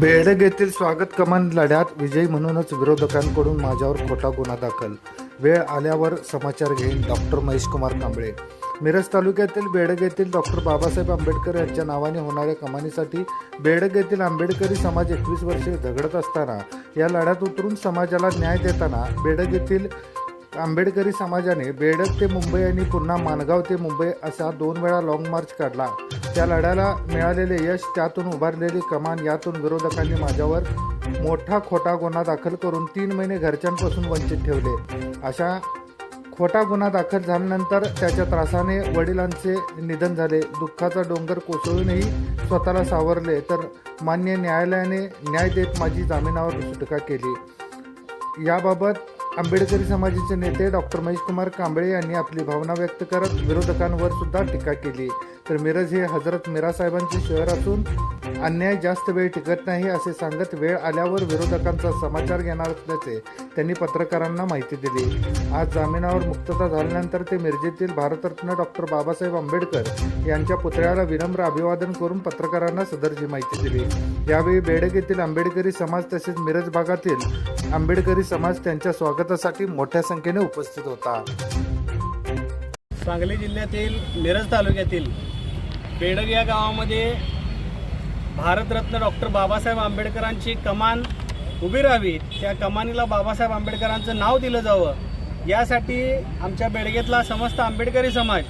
बेडग येथील स्वागत कमान लढ्यात विजयी म्हणूनच विरोधकांकडून माझ्यावर खोटा गुन्हा दाखल. वेळ आल्यावर समाचार घेईन डॉक्टर महेश कुमार कांबळे. मिरज तालुक्यातील बेडग येथील डॉक्टर बाबासाहेब आंबेडकर यांच्या नावाने होणाऱ्या कमानीसाठी बेडग येथील आंबेडकरी समाज एकवीस वर्षे झगडत असताना या लढ्यात उतरून समाजाला न्याय देताना बेडग येथील आंबेडकरी समाजाने बेडक ते मुंबई आणि पुन्हा माणगाव ते मुंबई असा दोन वेळा लाँग मार्च काढला. त्या लढ्याला मिळालेले यश त्यातून उभारलेली कमान यातून विरोधकांनी माझ्यावर मोठा खोटा गुन्हा दाखल करून तीन महिने घरच्यांपासून वंचित ठेवले. अशा खोटा गुन्हा दाखल झाल्यानंतर त्याच्या त्रासाने वडिलांचे निधन झाले. दुःखाचा डोंगर कोसळूनही स्वतःला सावरले तर मान्य न्यायालयाने न्याय देत माझी जामिनावर सुटका केली. याबाबत आंबेडकरी समाजाचे नेते डॉक्टर महेश कुमार कांबळे यांनी आपली भावना व्यक्त करत विरोधकांवर सुद्धा टीका केली. तर मिरज हे हजरत मिरा साहेबांचे शहर असून अन्याय जास्त वेळ टिकत नाही असे सांगत वेळ आल्यावर विरोधकांचा समाचार घेणार असल्याचे त्यांनी पत्रकारांना माहिती दिली. आज जामिनावर मुक्तता झाल्यानंतर ते मिरजेतील भारतरत्न डॉक्टर बाबासाहेब आंबेडकर यांच्या पुतळ्याला विनम्र अभिवादन करून पत्रकारांना सदरची माहिती दिली. यावेळी बेडक येथील आंबेडकरी समाज तसेच मिरज भागातील आंबेडकरी समाज त्यांच्या स्वागतासाठी मोठ्या संख्येने उपस्थित होता. सांगली जिल्ह्यातील मिरज तालुक्यातील बेडग या गावामध्ये भारतरत्न डॉक्टर बाबासाहेब आंबेडकरांची कमान उभी राहावी त्या कमानीला बाबासाहेब आंबेडकरांचं नाव दिलं जावं. यासाठी आमच्या बेडगेतला समस्त आंबेडकरी समाज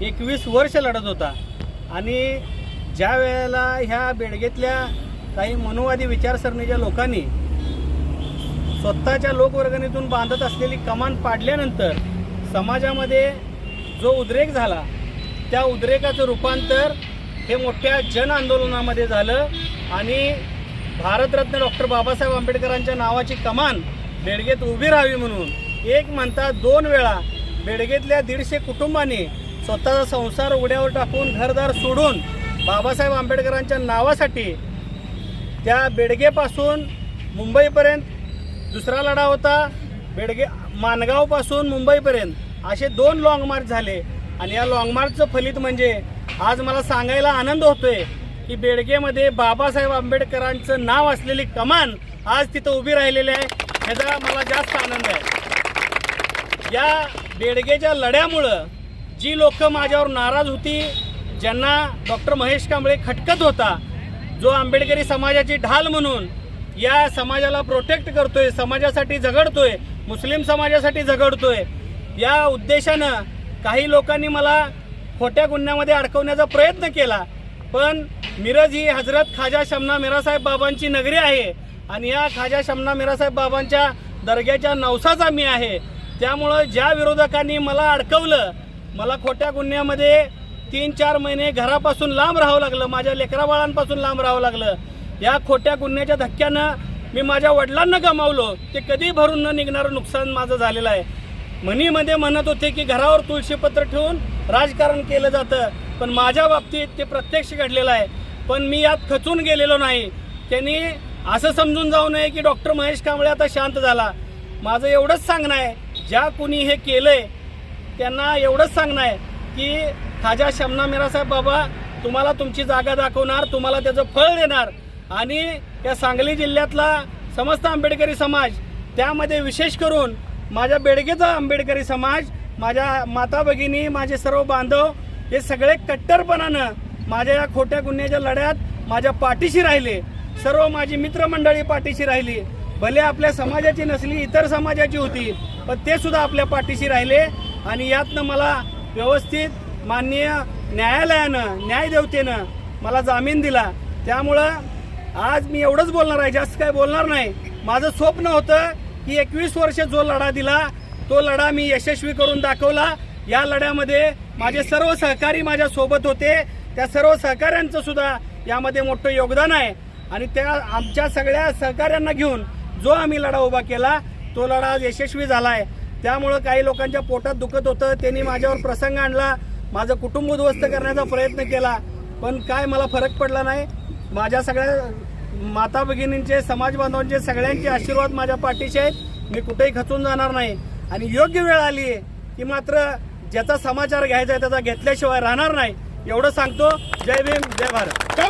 एकवीस वर्ष लढत होता. आणि ज्या वेळेला ह्या बेडगेतल्या काही मनुवादी विचारसरणीच्या लोकांनी स्वतःच्या लोकवर्गणीतून बांधत असलेली कमान पाडल्यानंतर समाजामध्ये जो उद्रेक झाला त्या उद्रेकाचं रूपांतर हे मोठ्या जन आंदोलनामध्ये झालं आणि भारतरत्न डॉक्टर बाबासाहेब आंबेडकरांच्या नावाची कमान बेडगेत उभी राहावी म्हणून एक म्हणता दोन वेळा बेडगेतल्या दीडशे कुटुंबांनी स्वतःचा संसार उड्यावर टाकून घरदार सोडून बाबासाहेब आंबेडकरांच्या नावासाठी त्या बेडगेपासून मुंबईपर्यंत दुसरा लढा होता बेडगे माणगावपासून मुंबईपर्यंत. असे दोन लाँग मार्च झाले. आणि या लाँग मार्चचं फलित म्हणजे आज मला सांगायला आनंद होतोय की बेडगेमध्ये बाबासाहेब आंबेडकरांचं नाव असलेली कमान आज तिथं उभी राहिलेली आहे. ह्याचा मला जास्त आनंद आहे. या बेडगेच्या लढ्यामुळं जी लोक माझ्यावर नाराज होती ज्यांना डॉक्टर महेश कांबळे खटकत होता जो आंबेडकरी समाजाची ढाल म्हणून या समाजाला प्रोटेक्ट करतोय समाजासाठी झगडतोय मुस्लिम समाजासाठी झगडतोय. या उद्देशानं काही लोकांनी मला खोट्या गुन्ह्यामध्ये अडकवण्याचा प्रयत्न केला. पण मिरज ही हजरत खाजा शमना मिरासाहेब बाबांची नगरी आहे आणि या खाजा शमना मिरासाहेब बाबांच्या दर्ग्याच्या नवसाचा मी आहे. त्यामुळं ज्या विरोधकांनी मला अडकवलं मला खोट्या गुन्ह्यामध्ये तीन चार महिने घरापासून लांब राहावं लागलं माझ्या लेकराबाळांपासून लांब राहावं लागलं. या खोट्या गुन्ह्याच्या धक्क्यानं मी माझ्या वडिलांना गमावलो. ते कधी भरून न निघणारं नुकसान माझं झालेलं आहे. म्हणीमध्ये म्हणत होते की घरावर तुळशीपत्र ठेवून राजकारण केलं जातं. पण माझ्या बाबतीत ते प्रत्यक्ष घडलेलं आहे. पण मी यात खचून गेलेलो नाही. त्यांनी असं समजून जाऊ नये की डॉक्टर महेश कांबळे आता शांत झाला. माझं एवढंच सांगणं आहे. ज्या कुणी हे केलंय त्यांना एवढंच सांगणं आहे की खाजा शमना मिरासाहेब बाबा तुम्हाला तुमची जागा दाखवणार तुम्हाला त्याचं फळ देणार. आणि या सांगली जिल्ह्यातला समस्त आंबेडकरी समाज त्यामध्ये विशेष करून माझ्या बेडगेचा आंबेडकरी समाज माझ्या माता भगिनी माझे सर्व बांधव हे सगळे कट्टरपणानं माझ्या या खोट्या गुन्ह्याच्या लढ्यात माझ्या पाठीशी राहिले. सर्व माझी मित्रमंडळी पाठीशी राहिली. भले आपल्या समाजाची नसली इतर समाजाची होती पण ते सुद्धा आपल्या पाठीशी राहिले आणि यातनं मला व्यवस्थित माननीय न्यायालयानं न्यायदेवतेनं मला जामीन दिला. त्यामुळं आज मी एवढंच बोलणार आहे जास्त काय बोलणार नाही. माझं स्वप्न होतं की एकवीस वर्ष जो लढा दिला तो लढा मी यशस्वी करून दाखवला. या लढ्यामध्ये माझे सर्व सहकारी माझ्या सोबत होते. त्या सर्व सहकाऱ्यांचं सुद्धा यामध्ये मोठं योगदान आहे. आणि त्या आमच्या सगळ्या सहकाऱ्यांना घेऊन जो आम्ही लढा उभा केला तो लढा आज यशस्वी झाला आहे त्यामुळं काही लोकांच्या पोटात दुखत होतं त्यांनी माझ्यावर प्रसंग आणला माझं कुटुंब उद्ध्वस्त करण्याचा प्रयत्न केला. पण काय मला फरक पडला नाही माझ्या सगळ्या माता भगिनींचे समाज बांधवांचे सगळ्यांचे आशीर्वाद माझ्या पाठीशी आहेत. मी कुठेही खचून जाणार नाही. आणि योग्य वेळ आली आहे की मात्र ज्याचा समाचार घ्यायचा आहे त्याचा घेतल्याशिवाय राहणार नाही. एवढं सांगतो. जय भीम जय भारत.